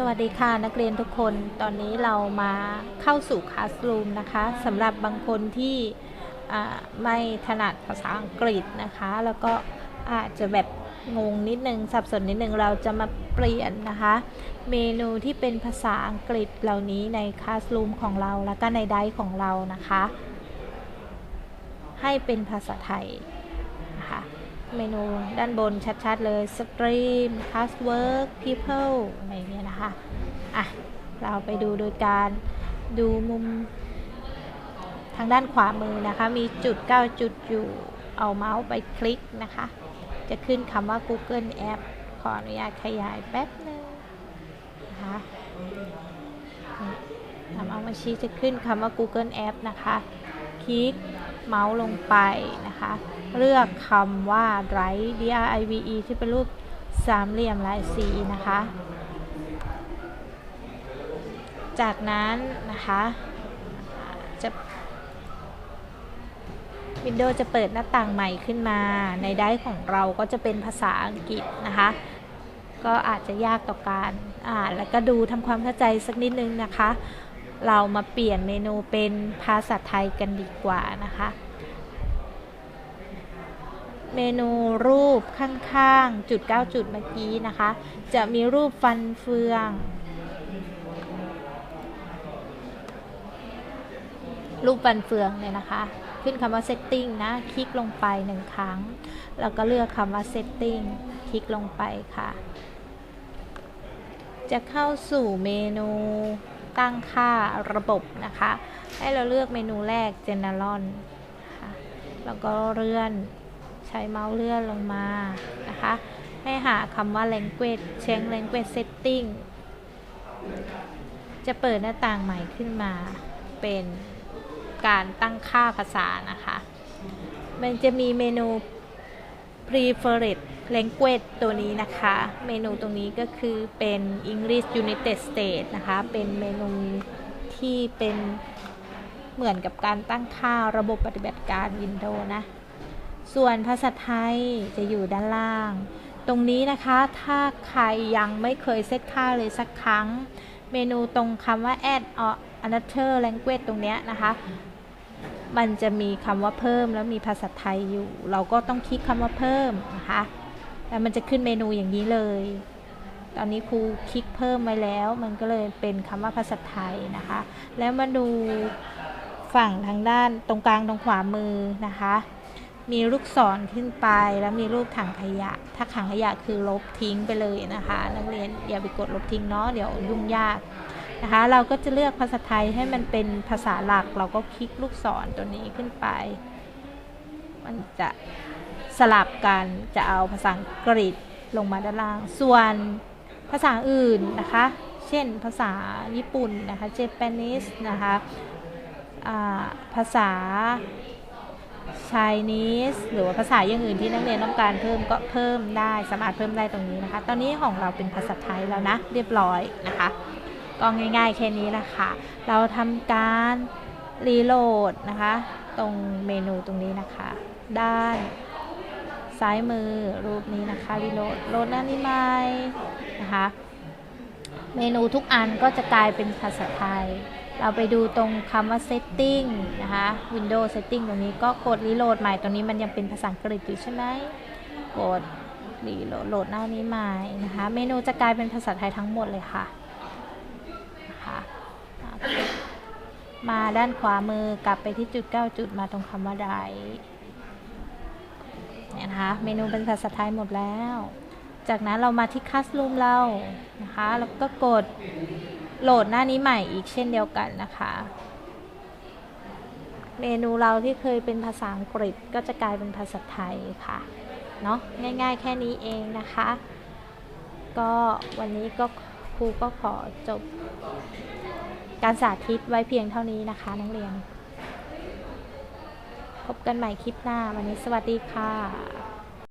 สวัสดีค่ะนักเรียนทุกคนตอนนี้เรามาเข้าสู่คลาสรูมนะคะสำหรับบางคนที่ไม่ถนัดภาษาอังกฤษนะคะ แล้วก็อาจจะแบบงงนิดนึงสับสนนิดนึงเราจะมาเปลี่ยนนะคะ เมนูที่เป็นภาษาอังกฤษเหล่านี้ในคลาสรูมของเราแล้วก็ในไดของเรานะคะ ให้เป็นภาษาไทย เมนูด้านบนชัดๆเลย Stream Classwork People อะไรเงี้ยนะคะ อะ เราไปดูโดยการดูมุม ทางด้านขวามือนะคะ มีจุด 9 จุดอยู่เอาเมาส์ไปคลิกนะคะ จะขึ้นคำว่า Google App ขออนุญาตขยายแป๊บนึงนะคะทำเอามาชี้จะขึ้นคำว่า Google App นะคะ คลิก เมาส์ลงไปนะคะ เลือกคำว่า drive d r i v e ที่เป็นรูปสามเหลี่ยมลายสีนะคะ จากนั้นนะคะจะ Windows จะเปิดหน้าต่างใหม่ขึ้นมาในได้ของเราก็จะเป็นภาษาอังกฤษนะคะ ก็อาจจะยากต่อการอ่านแล้วก็ดูทำความเข้าใจสักนิดนึงนะคะ เรามาเปลี่ยนเมนูเป็นภาษาไทยกันดีกว่านะคะ เมนูรูปข้างๆจุด 9 จุดเมื่อกี้นะคะ จะมีรูปฟันเฟือง รูปฟันเฟืองเนี่ยนะคะ ขึ้นคำว่า setting นะ คลิกลงไปหนึ่งครั้ง แล้วก็เลือกคำว่า setting คลิกลงไปค่ะ จะเข้าสู่เมนู ตั้งค่าระบบนะคะ ให้เราเลือกเมนูแรก general ค่ะแล้วก็เลื่อนใช้เมาส์เลื่อนลงมานะคะ ให้หาคำว่า language change language setting จะเปิดหน้าต่างใหม่ขึ้นมาเป็นการตั้งค่าภาษานะคะ มันจะมีเมนู preferred language ตัวนี้นะคะ เมนูตรงนี้ก็คือเป็น English United States นะคะ เป็นเมนูที่เป็นเหมือนกับการตั้งค่าระบบปฏิบัติการ Windows นะ ส่วนภาษาไทยจะอยู่ด้านล่าง ตรงนี้นะคะถ้าใครยังไม่เคยเซตค่าเลยสักครั้ง เมนูตรงคำว่า add or another language ตรงเนี้ยนะคะมันจะมีคำว่าเพิ่มแล้วมีภาษาไทยอยู่ เราก็ต้องคลิกคำว่าเพิ่มนะคะ แล้วมันจะขึ้นเมนูอย่างนี้เลย ตอนนี้ครูคลิกเพิ่มไว้แล้ว มันก็เลยเป็นคำว่าภาษาไทยนะคะ แล้วมาดูฝั่งทางด้านตรงกลางตรงขวามือนะคะ มีลูกศรขึ้นไปแล้วมีรูปถังขยะ ถ้าถังขยะคือลบทิ้งไปเลยนะคะ นักเรียนอย่าไปกดลบทิ้งเนาะเดี๋ยวยุ่งยากนะคะ เราก็จะเลือกภาษาไทยให้มันเป็นภาษาหลัก เราก็คลิกลูกศรตัวนี้ขึ้นไป มันจะ สลับกันจะเอาภาษาอังกฤษลงมาด้านล่าง ส่วนภาษาอื่นนะคะ เช่นภาษาญี่ปุ่นนะคะ Japanese นะคะภาษา Chinese หรือว่าภาษาอย่างอื่นที่นักเรียนต้องการเพิ่มก็เพิ่มได้สามารถเพิ่มได้ตรงนี้นะคะ ตอนนี้ของเราเป็นภาษาไทยแล้วนะ เรียบร้อยนะคะ ก็ง่ายๆแค่นี้แหละค่ะ เราทำการรีโหลดนะคะ ตรงเมนูตรงนี้นะคะ ด้าน ซ้ายมือรูปนี้นะคะรีโหลดโหลดหน้านี้ไหมนะคะเมนูทุกอันก็จะกลายเป็นภาษาไทย เราไปดูตรงคำว่า setting นะคะ Windows setting ตรงนี้ก็กดรีโหลดใหม่ตรงนี้มันยังเป็นภาษาอังกฤษอยู่ใช่ไหมกดรีโหลดโหลดหน้านี้ใหม่นะคะ เมนูจะกลายเป็นภาษาไทยทั้งหมดเลยค่ะนะคะมาด้านขวามือกลับไปที่จุด 9 จุดมาตรงคำว่า drive เนี่ยนะคะ เมนูเป็นภาษาไทยหมดแล้ว จากนั้นเรามาที่คัสลูมเรานะคะแล้วก็กดโหลดหน้านี้ใหม่อีกเช่นเดียวกันนะคะ เมนูเราที่เคยเป็นภาษาอังกฤษก็จะกลายเป็นภาษาไทยค่ะเนาะง่ายๆแค่นี้เองนะคะ ก็วันนี้ก็ครูก็ขอจบการสาธิตไว้เพียงเท่านี้นะคะ นักเรียน พบกันใหม่คลิปหน้า วันนี้สวัสดีค่ะ